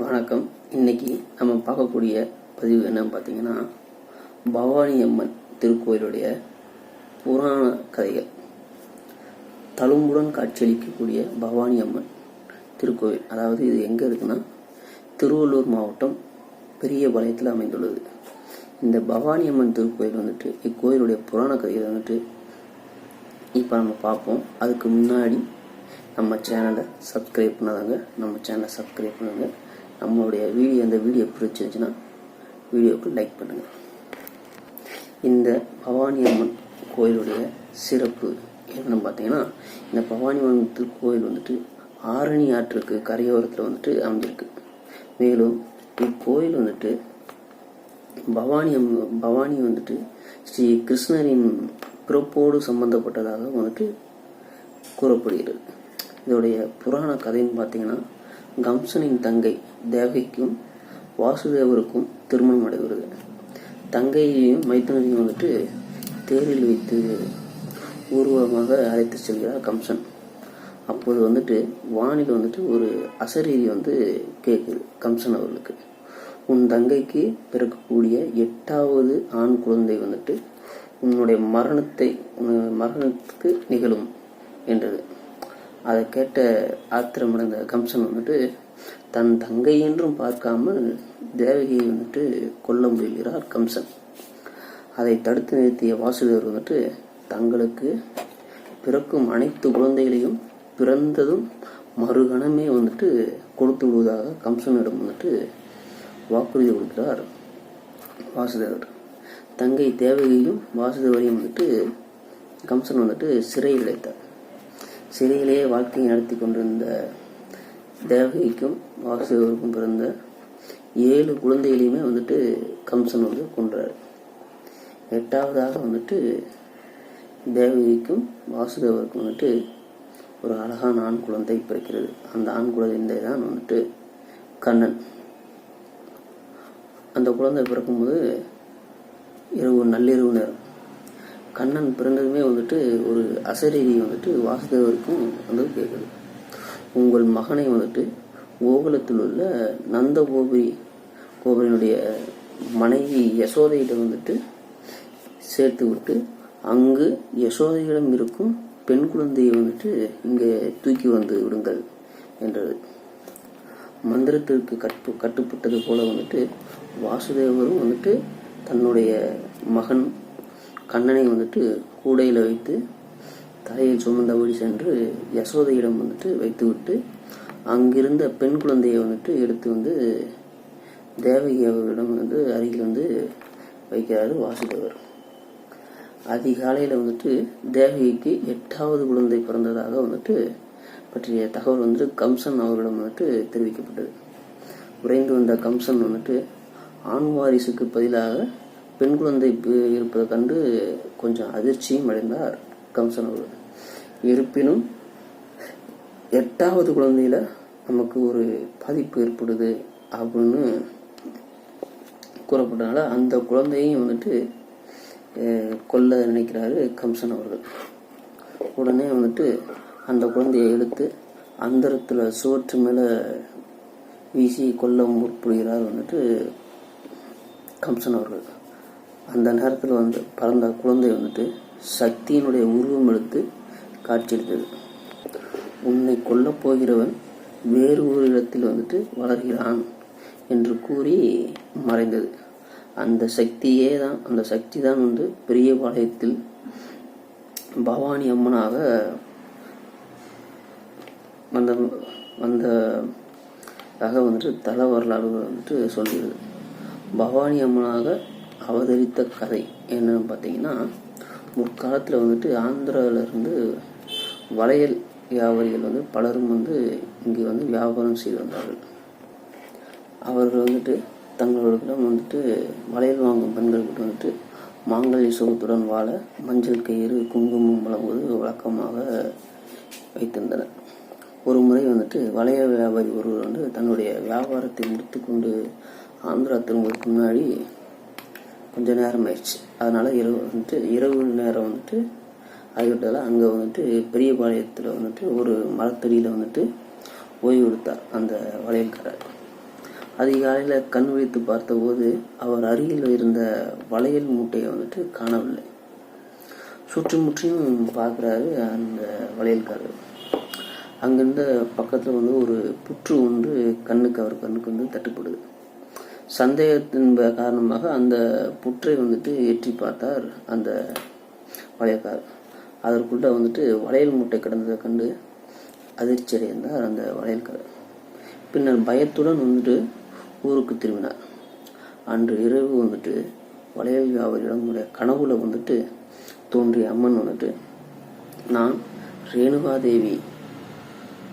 வணக்கம். இன்னைக்கு நம்ம பார்க்கக்கூடிய பதிவு என்னன்னு பார்த்தீங்கன்னா பவானி அம்மன் திருக்கோயிலுடைய புராண கதைகள். தழும்புடன் காட்சியளிக்கக்கூடிய பவானி அம்மன் திருக்கோயில் அதாவது இது எங்கே இருக்குன்னா திருவள்ளூர் மாவட்டம் பெரிய வளையத்தில் அமைந்துள்ளது. இந்த பவானி அம்மன் திருக்கோயில் வந்துட்டு இக்கோயிலுடைய புராண கதைகள் வந்துட்டு இப்போ நம்ம பார்ப்போம். அதுக்கு முன்னாடி நம்ம சேனலை சப்ஸ்கிரைப் பண்ணாதாங்க நம்ம சேனலை சப்ஸ்கிரைப் பண்ணுங்கள் நம்மளுடைய வீடியோ இந்த வீடியோ பிடிச்சிருந்துச்சுன்னா வீடியோவுக்கு லைக் பண்ணுங்கள் இந்த பவானி அம்மன் கோயிலுடைய சிறப்பு என்னன்னு பார்த்தீங்கன்னா இந்த பவானி அம்மன் திருக்கோயில் வந்துட்டு ஆரணி ஆற்றுக்கு கரையோரத்தில் வந்துட்டு அமைஞ்சிருக்கு. மேலும் இக்கோயில் வந்துட்டு பவானி அம்ம- பவானி வந்துட்டு ஸ்ரீ கிருஷ்ணரின் பிறப்போடு சம்பந்தப்பட்டதாக வந்துட்டு கூறப்படுகிறது. இதோடைய புராண கதைன்னு பார்த்தீங்கன்னா கம்சனின் தங்கை தேவகிக்கும் வாசுதேவருக்கும் திருமணம் நடைபெறுது. தங்கையையும் மைத்தனையும் வந்துட்டு தேரில் வைத்து ஊர்வலமாக அழைத்து செல்கிறார் கம்சன். அப்போது வந்துட்டு வானில் வந்துட்டு ஒரு அசரீதி வந்து கேட்குது கம்சன் அவர்களுக்கு. உன் தங்கைக்கு பிறக்கக்கூடிய எட்டாவது ஆண் குழந்தை வந்துட்டு உன்னுடைய மரணத்தை உன் மரணத்துக்கு நிகழும் என்றது. அதை கேட்ட ஆத்திரமடைந்த கம்சன் வந்துட்டு தன் தங்கை என்றும் பார்க்காமல் தேவகியை வந்துட்டு கொல்ல முயல்கிறார் கம்சன். அதை தடுத்து நிறுத்திய வாசுதேவர் வந்துட்டு தங்களுக்கு பிறக்கும் அனைத்து குழந்தைகளையும் பிறந்ததும் மறுகணமே வந்துட்டு கொடுத்து விடுவதாக கம்சனிடம் வந்துட்டு வாக்குறுதி கொடுக்கிறார் வாசுதேவர். தங்கை தேவகியையும் வாசுதேவரையும் வந்துட்டு கம்சன் வந்துட்டு சிறையில் அடைத்தார். சிறையிலேயே வாழ்க்கை நடத்தி கொண்டிருந்த தேவகிக்கும் வாசுதேவருக்கும் பிறந்த ஏழு குழந்தைகளையுமே வந்துட்டு கம்சன் வந்து கொன்றார். எட்டாவதாக வந்துட்டு தேவகிக்கும் வாசுதேவருக்கும் வந்துட்டு ஒரு அழகான ஆண் குழந்தை பிறக்கிறது. அந்த ஆண் குழந்தை தான் வந்துட்டு கண்ணன். அந்த குழந்தை பிறக்கும்போது இரவு நள்ளிரவு நேரம் கண்ணன் பிறந்ததுமே வந்துட்டு ஒரு அசரீதி வந்துட்டு வாசுதேவருக்கும் வந்து கேட்குது உங்கள் மகனை வந்துட்டு கோகுலத்தில் உள்ள நந்த கோபுரி கோபுரினுடைய மனைவி யசோதையிடம் வந்துட்டு சேர்த்து விட்டு அங்கு யசோதையிடம் இருக்கும் பெண் குழந்தையை வந்துட்டு இங்கே தூக்கி வந்து விடுங்கள் என்றது. மந்திரத்திற்கு கட்டு கட்டுப்பட்டது போல வந்துட்டு வாசுதேவரும் வந்துட்டு தன்னுடைய மகன் கண்ணனை வந்துட்டு கூடையில் வைத்து தலையை சுமந்தபடி சென்று யசோதையிடம் வந்துட்டு வைத்துவிட்டு அங்கிருந்த பெண் குழந்தையை வந்துட்டு எடுத்து வந்து தேவகி அவர்களிடம் வந்து அருகில் வந்து வைக்கிறாரு வாசுதேவர். அதிகாலையில் வந்துட்டு தேவகிக்கு எட்டாவது குழந்தை பிறந்ததாக வந்துட்டு பற்றிய தகவல் வந்துட்டு கம்சன் அவர்களிடம் வந்துட்டு தெரிவிக்கப்பட்டது. விரைந்து வந்த கம்சன் வந்துட்டு ஆண் வாரிசுக்கு பதிலாக பெண் குழந்தை இருப்பதை கண்டு கொஞ்சம் அதிர்ச்சியும் அடைந்தார் கம்சன் அவர்கள் இருப்பினும் எட்டாவது குழந்தையில நமக்கு ஒரு பாதிப்பு ஏற்படுது அப்படின்னு கூறப்பட்டனால அந்த குழந்தையும் வந்துட்டு கொல்ல நினைக்கிறாரு கம்சன் அவர்கள். உடனே வந்துட்டு அந்த குழந்தையை எடுத்து அந்தரத்தில் சுவற்று மேலே வீசி கொல்ல முற்படுகிறார் வந்துட்டு கம்சன் அவர்கள். அந்த நேரத்தில் வந்து பிறந்த குழந்தை வந்துட்டு சக்தியினுடைய உருவம் எடுத்து காட்சியளித்தது. உன்னை கொல்லப் போகிறவன் வேறு ஒரு இடத்தில் வந்துட்டு வளர்கிறான் என்று கூறி மறைந்தது. அந்த சக்தியே தான் அந்த சக்தி தான் வந்து பெரியபாளையத்தில் பவானி அம்மனாக வந்த வந்ததாக வந்துட்டு தல வரலாறு வந்துட்டு சொல்கிறது. பவானி அம்மனாக அவதரித்த கதை என்னன்னு பார்த்தீங்கன்னா முற்காலத்தில் வந்துட்டு ஆந்திராவிலிருந்து வளையல் வியாபாரிகள் வந்து பலரும் வந்து இங்கே வந்து வியாபாரம் செய்து வந்தார்கள். அவர்கள் வந்துட்டு தங்களிடம் வந்துட்டு வளையல் வாங்கும் பெண்கள்கிட்ட வந்துட்டு மாங்கல்ய சுகத்துடன் வாழ மஞ்சள் கயிறு குங்குமம் வழங்குவது வழக்கமாக வைத்திருந்தனர். ஒரு முறை வந்துட்டு வளைய வியாபாரி ஒருவர் வந்து தன்னுடைய வியாபாரத்தை முடித்துக்கொண்டு ஆந்திரா திரும்புவதற்கு முன்னாடி கொஞ்ச நேரம் ஆயிடுச்சு. அதனால இரவு வந்துட்டு இரவு நேரம் வந்துட்டு ஆகிவிட்டதால் அங்கே வந்துட்டு பெரியபாளையத்தில் வந்துட்டு ஒரு மரத்தடியில் வந்துட்டு ஓய்வு எடுத்தார் அந்த வளையல்காரர். அதிகாலையில் கண் விழித்து பார்த்தபோது அவர் அருகில் இருந்த வளையல் மூட்டையை வந்துட்டு காணவில்லை. சுற்றுமுற்றியும் பார்க்குறாரு அந்த வளையல்காரர். அங்கிருந்த பக்கத்தில் வந்து ஒரு புற்று ஒன்று கண்ணுக்கு அவர் கண்ணுக்கு வந்து தட்டுப்படுது. சந்தேகத்தின் காரணமாக அந்த புற்றை வந்துட்டு ஏற்றி பார்த்தார் அந்த வளையக்கார் அதற்குள்ள வந்துட்டு வளையல் மூட்டை கிடந்ததை கண்டு அதிர்ச்சி அடைந்தார் அந்த வளையல்காரர். பின்னர் பயத்துடன் வந்துட்டு ஊருக்கு திரும்பினார். அன்று இரவு வந்துட்டு வளையல் வியாபாரியிடம் கனவுல வந்துட்டு தோன்றிய அம்மன் வந்துட்டு நான் ரேணுகாதேவி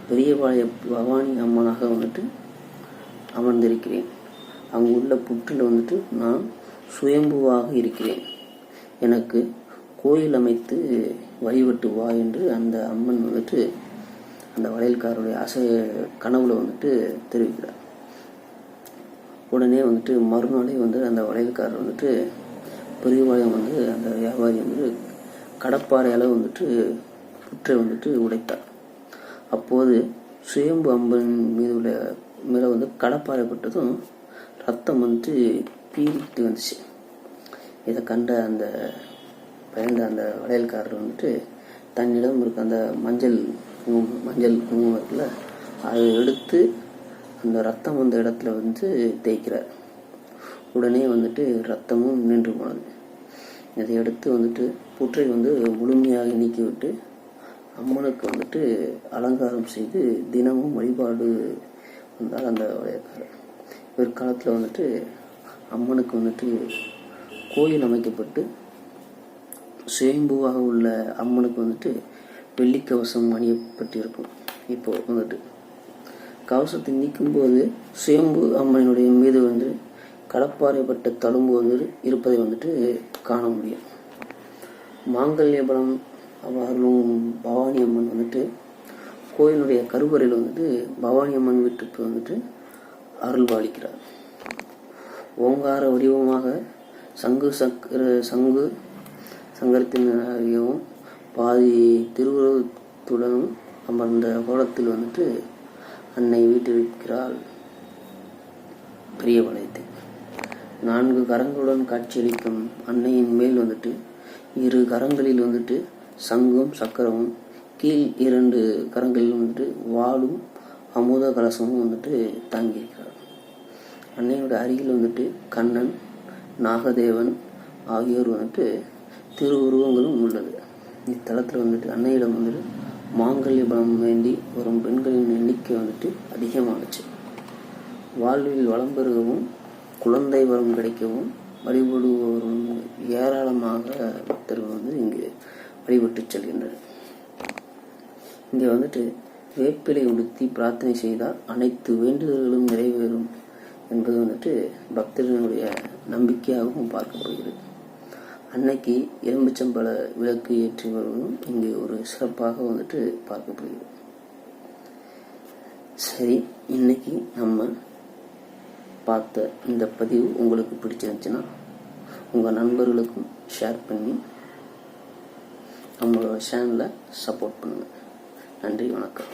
பெரியபாளைய பவானி அம்மனாக வந்துட்டு அமர்ந்திருக்கிறேன். அங்கு உள்ள புற்றில் வந்துட்டு நான் சுயம்புவாக இருக்கிறேன். எனக்கு கோயில் அமைத்து வழிபட்டு வா என்று அந்த அம்மன் வந்துட்டு அந்த வளையல்காரருடைய அசை கனவுல வந்துட்டு தெரிவிக்கிறார். உடனே வந்துட்டு மறுநாளே வந்து அந்த வளையல்காரர் வந்துட்டு பெரியவாயம் வந்து அந்த வியாபாரி வந்து கடப்பாறையால் வந்துட்டு புற்றை வந்துட்டு உடைத்தார். அப்போது சுயம்பு அம்பன் மீது உள்ள மேலே வந்து கடப்பாறை பட்டதும் ரத்தம் வந்துட்டு பீறிட்டு வந்துச்சு. இதை கண்ட அந்த பயந்த அந்த வளையல்காரர் வந்துட்டு தன்னிடம் இருக்க அந்த மஞ்சள் குங்குமம் மஞ்சள் குங்குமம் இருக்குல்ல அதை எடுத்து அந்த ரத்தம் வந்த இடத்துல வந்து தேய்க்கிறார். உடனே வந்துட்டு ரத்தமும் நின்று போனது. இதை எடுத்து வந்துட்டு புற்றை வந்து முழுமையாக நீக்கிவிட்டு அம்மனுக்கு வந்துட்டு அலங்காரம் செய்து தினமும் வழிபாடு இருந்தால் அந்த உடையக்காரர் பிற்காலத்தில் வந்துட்டு அம்மனுக்கு வந்துட்டு கோயில் அமைக்கப்பட்டு சுயம்புவாக உள்ள அம்மனுக்கு வந்துட்டு வெள்ளிக்கவசம் அணியப்பட்டிருக்கும். இப்போ வந்துட்டு கவசத்தை நீக்கும்போது சுயம்பு அம்மனுடைய மீது வந்து கடப்பாறைப்பட்ட தழும்போது இருப்பதை வந்துட்டு காண முடியும். மாங்கல்யபலம் அவர்களும் பவானி அம்மன் வந்துட்டு கோயிலுடைய கருவறையில் வந்துட்டு பவானி அம்மன் வீட்டுக்கு வந்துட்டு அருள் பாலிக்கிறார் ஓங்கார வடிவமாக சங்கு சக்கர சங்கு சங்கரத்தினாகவும் பாதி திருவுருவத்துடனும் அமர்ந்த கோலத்தில் வந்துட்டு அன்னை வீட்டிருக்கிறாள். பெரிய வளையத்தை. நான்கு கரங்களுடன் காட்சியளிக்கும் அன்னையின் மேல் வந்துட்டு இரு கரங்களில் வந்துட்டு சங்கும் சக்கரமும் கீழ் இரண்டு கரங்களில் வந்துட்டு வாளும் அமுத கலசமும் வந்துட்டு தாங்கியிருக்கிறார் அன்னையோட அருகில் வந்துட்டு கண்ணன் நாகதேவன் ஆகியோர் வந்துட்டு திருவுருவங்களும் உள்ளது. இத்தலத்தில் வந்துட்டு அன்னையிடம் வந்துட்டு மாங்கல்ய பலம் வேண்டி வரும் பெண்களின் எண்ணிக்கை வந்துட்டு அதிகமானுச்சு வாழ்வில் வளம் பெருகவும் குழந்தை வரம் கிடைக்கவும் வழிபடுபவரும் ஏராளமாக பக்தர்கள் வந்து இங்கு வழிபட்டு செல்கின்றனர். இங்கே வந்துட்டு வேப்பிலை உடுத்தி பிரார்த்தனை செய்தால் அனைத்து வேண்டுதல்களும் நிறைவேறும் என்பது வந்துட்டு பக்தர்களுடைய நம்பிக்கையாகவும் பார்க்கப்படுகிறது. அன்னைக்கு எலும்புச்சம்பழ விளக்கு ஏற்றி வருவதும் இங்கே ஒரு சிறப்பாக வந்துட்டு பார்க்கப்படுகிறது. சரி இன்னைக்கு நம்ம பார்த்த இந்த பதிவு உங்களுக்கு பிடிச்சிருந்துச்சுன்னா உங்கள் நண்பர்களுக்கும் ஷேர் பண்ணி நம்மளோட சேனலை சப்போர்ட் பண்ணுங்கள் நன்றி வணக்கம்.